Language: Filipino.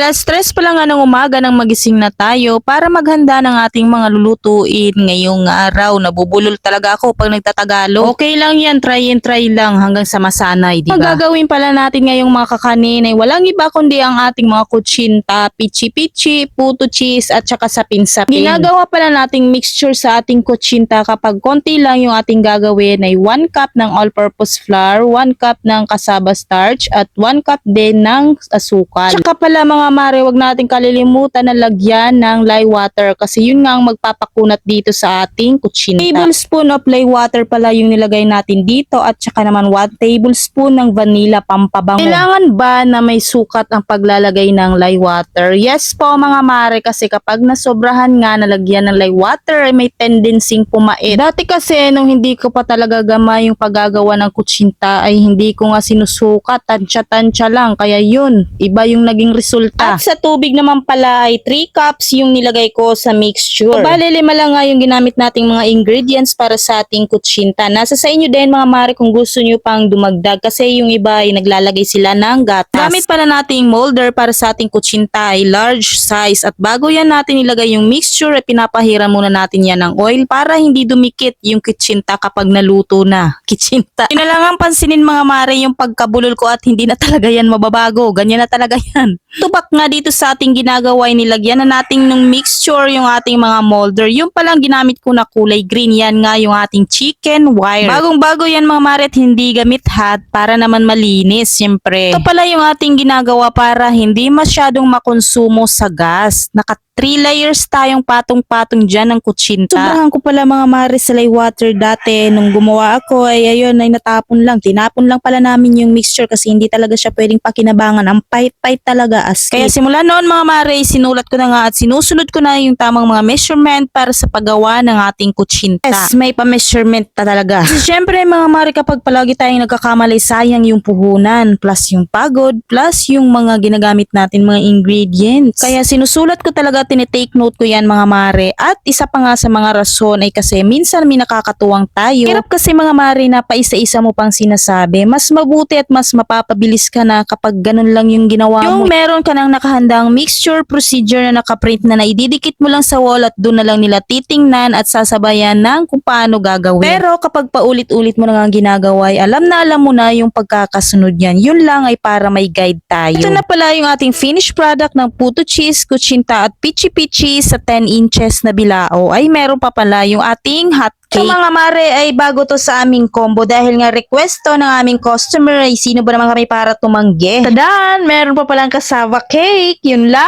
Alas stress pa lang nga ng umaga nang magising na tayo para maghanda ng ating mga lulutuin ngayong araw. Nabubulol talaga ako pag nagtatagalo. Okay lang yan, try and try lang hanggang sa masanay, di ba? Ang gagawin pala natin ngayong mga kakanin ay walang iba kundi ang ating mga kutsinta, pichi-pichi, puto cheese at saka sapin-sapin. Ginagawa pala nating mixture sa ating kutsinta kapag konti lang yung ating gagawin ay 1 cup ng all-purpose flour, 1 cup ng cassava starch at 1 cup din ng asukal. Tsaka pala mga mare, wag natin kalilimutan na lagyan ng lye water kasi yun nga ang magpapakunat dito sa ating kutsinta. Tablespoon of lye water pala yung nilagay natin dito at saka naman 1 tablespoon ng vanilla pampabango. Kailangan ba na may sukat ang paglalagay ng lye water? Yes po mga mare kasi kapag nasobrahan nga nalagyan ng lye water ay may tendency pumait. Dati kasi nung hindi ko pa talaga gamay yung paggagawa ng kutsinta ay hindi ko nga sinusukat, tansya-tansya lang. Kaya yun, iba yung naging resulta. At sa tubig naman pala ay 3 cups yung nilagay ko sa mixture. Bale, lima lang nga yung ginamit nating mga ingredients para sa ating kutsinta. Nasa sa inyo din mga mare kung gusto nyo pang dumagdag kasi yung iba ay naglalagay sila ng gatas. Gamit pala nating molder para sa ating kutsinta ay large size at bago yan natin ilagay yung mixture ay pinapahiran muna natin yan ng oil para hindi dumikit yung kitsinta kapag naluto na. Kitsinta. Yun na lang ang pansinin mga mare yung pagkabulol ko at hindi na talaga yan mababago. Ganyan na talaga yan. Tubak nga dito sa ating ginagawa ay nilagyan na natin ng mixture yung ating mga molder. Yung palang ginamit ko na kulay green yan nga yung ating chicken wire. Bagong bago yan mga mare at hindi gamit hot para naman malinis siyempre. Ito pala yung ating ginagawa para hindi masyadong makonsumo sa gas. Naka 3 layers tayong patong-patong dyan ng kutsinta. Sobrahan ko pala mga mare sa lay water dati. Nung gumawa ako ay ayun ay natapon lang. Tinapon lang pala namin yung mixture kasi hindi talaga siya pwedeng pakinabangan. Ang pait-pait talaga as Kaya simula noon mga mare, sinulat ko na nga at sinusunod ko na yung tamang mga measurement para sa paggawa ng ating kutsinta. Yes, may pa-measurement na talaga. Kasi syempre mga mare kapag palagi tayong nagkakamali, sayang yung puhunan plus yung pagod plus yung mga ginagamit natin mga ingredients. Kaya sinusulat ko talaga, tinitake note ko yan mga mare. At isa pa nga sa mga rason ay kasi minsan may nakakatuwang tayo. Hirap kasi mga mare na paisa-isa mo pang sinasabi. Mas mabuti at mas mapapabilis ka na kapag ganun lang yung ginawa mo. Yung meron ka nang nakahandang mixture procedure na nakaprint na naididikit mo lang sa wall at doon na lang nila titingnan at sasabayan ng kung paano gagawin. Pero kapag paulit-ulit mo na nga ginagawa ay alam na alam mo na yung pagkakasunod yan. Yun lang ay para may guide tayo. Ito na pala yung ating finished product ng puto cheese, kuchinta at pichi pichi sa 10 inches na bilao. Ay meron pa pala yung ating hot. So mga mare ay bago to sa aming combo dahil nga request to ng aming customer ay sino ba naman kami para tumanggi. Tadaan! Meron pa palang kasava cake. Yun lang.